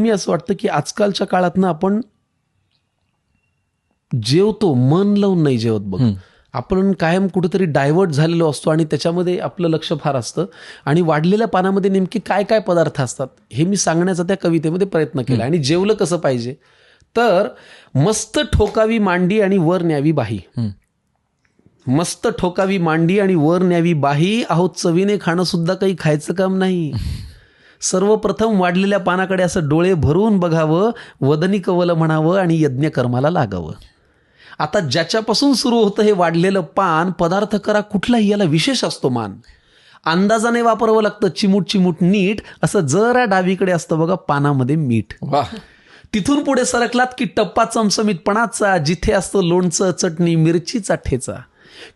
मी असं वाटतं की आजकालच्या काळात ना आपण जेवतो मन लावून नाही जेवत बघ. आपण कायम कुठेतरी डायव्हर्ट झालेलो असतो आणि त्याच्यामध्ये आपलं लक्ष फार असतं. आणि वाढलेल्या पानामध्ये नेमके काय काय पदार्थ असतात हे मी सांगण्याचा त्या कवितेमध्ये प्रयत्न केला. आणि जेवलं कसं पाहिजे? तर मस्त ठोकावी मांडी आणि वर न्यावी बाही. मस्त ठोकावी मांडी आणि वर न्यावी बाही. अहो चवीने खाणं सुद्धा काही खायचं काम नाही. सर्वप्रथम वाढलेल्या पानाकडे असं डोळे भरून बघावं वदनी कवल म्हणावं आणि यज्ञकर्माला लागावं. आता ज्याच्यापासून सुरू होतं हे वाढलेलं पान पदार्थ करा कुठलाही याला विशेष असतो मान. अंदाजाने वापरावं लागतं चिमूट चिमूट नीट असं जरा डावीकडे असतं बघा पानामध्ये मीठ. तिथून पुढे सरकलात की टप्पा चमचमीतपणाचा जिथे असतं लोणचं चटणी मिरचीचा ठेचा.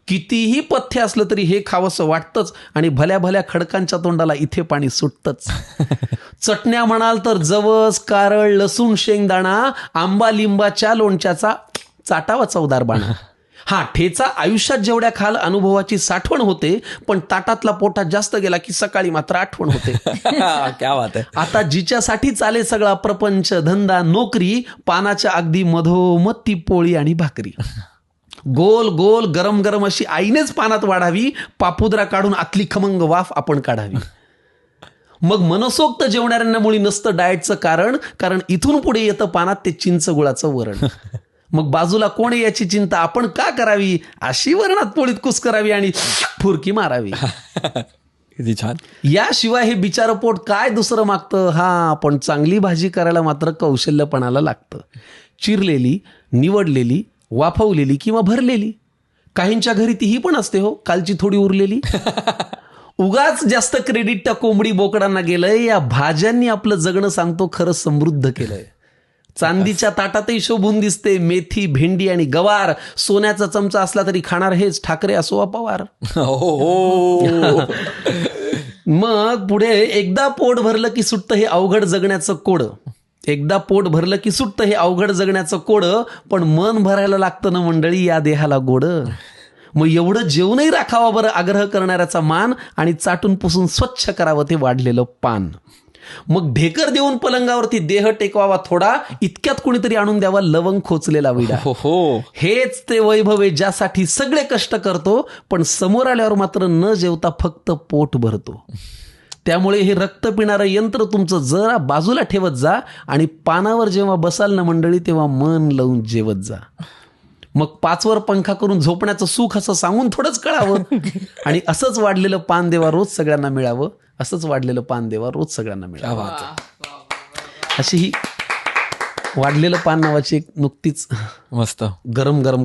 कितीही पथ्य असलं तरी हे खावंसं वाटतंच आणि भल्या भल्या खडकांच्या तोंडाला इथे पाणी सुटतंच. चटण्या म्हणाल तर जवस कारळ लसूण शेंगदाणा आंबा लिंबाच्या लोणच्याचा चाटावा चवदार बाणा. हा ठेचा आयुष्यात जेवढ्या खाल अनुभवाची साठवण होते पण ताटातला पोटात जास्त गेला की सकाळी मात्र आठवण होते. क्या बात आहे. आता जिच्यासाठी चाले सगळा प्रपंच धंदा नोकरी पानाच्या अगदी मधोमध ती पोळी आणि भाकरी. गोल गोल गरम गरम अशी आईनेच पानात वाढावी पापुद्रा काढून आतली खमंग वाफ आपण काढावी. मग मनसोक्त जेवणाऱ्यांना मुळी नसतं डाएटचं कारण कारण इथून पुढे येतं पानात ते चिंच गुळाचं वरण. मग बाजूला कोण याची चिंता आपण का करावी? अशी वरणात पोळीत कुस करावी आणि फुरकी मारावी. छान. याशिवाय हे बिचारं पोट काय दुसरं मागतं? हा पण चांगली भाजी करायला मात्र कौशल्यपणाला लागतं. चिरलेली निवडलेली वाफवलेली किंवा भरलेली. काहींच्या घरी तीही पण असते हो कालची थोडी उरलेली. उगाच जास्त क्रेडिट त्या कोंबडी बोकडांना गेलंय या भाज्यांनी आपलं जगणं सांगतो खरं समृद्ध केलंय. चांदीच्या ताटातही शोभून दिसते मेथी भेंडी आणि गवार. सोन्याचा चमचा असला तरी खाणार हेच ठाकरे असो वा पवार. हो हो. मग पुढे एकदा पोट भरलं की सुटतं हे अवघड जगण्याचं कोड. एकदा पोट भरलं की सुटतं हे अवघड जगण्याचं कोड पण मन भरायला लागतं ना मंडळी या देहाला गोड. मग एवढं जेवणही राखावा बरं आग्रह करणाऱ्याचा मान आणि चाटून पुसून स्वच्छ करावं ते वाढलेलं पान. मग ढेकर देऊन पलंगावरती देह टेकवावा थोडा इतक्यात कुणीतरी आणून द्यावा लवंग खोचलेला विडा. हो हो. हेच ते वैभव आहे ज्यासाठी सगळे कष्ट करतो पण समोर आल्यावर मात्र न जेवता फक्त पोट भरतो. त्यामुळे हे रक्त पिणारं यंत्र तुमचं जरा बाजूला ठेवत जा आणि पानावर जेव्हा बसाल ना मंडळी तेव्हा मन लावून जेवत जा. मग पाचवर पंखा करून झोपण्याचं सुख असं सांगून थोडंच कळावं. आणि असंच वाढलेलं पान देवा रोज सगळ्यांना मिळावं. असंच वाढलेलं पान देवा रोज सगळ्यांना मिळावं. अशी ही वाढलेलं पान नावाची एक नुकतीच मस्त. गरम गरम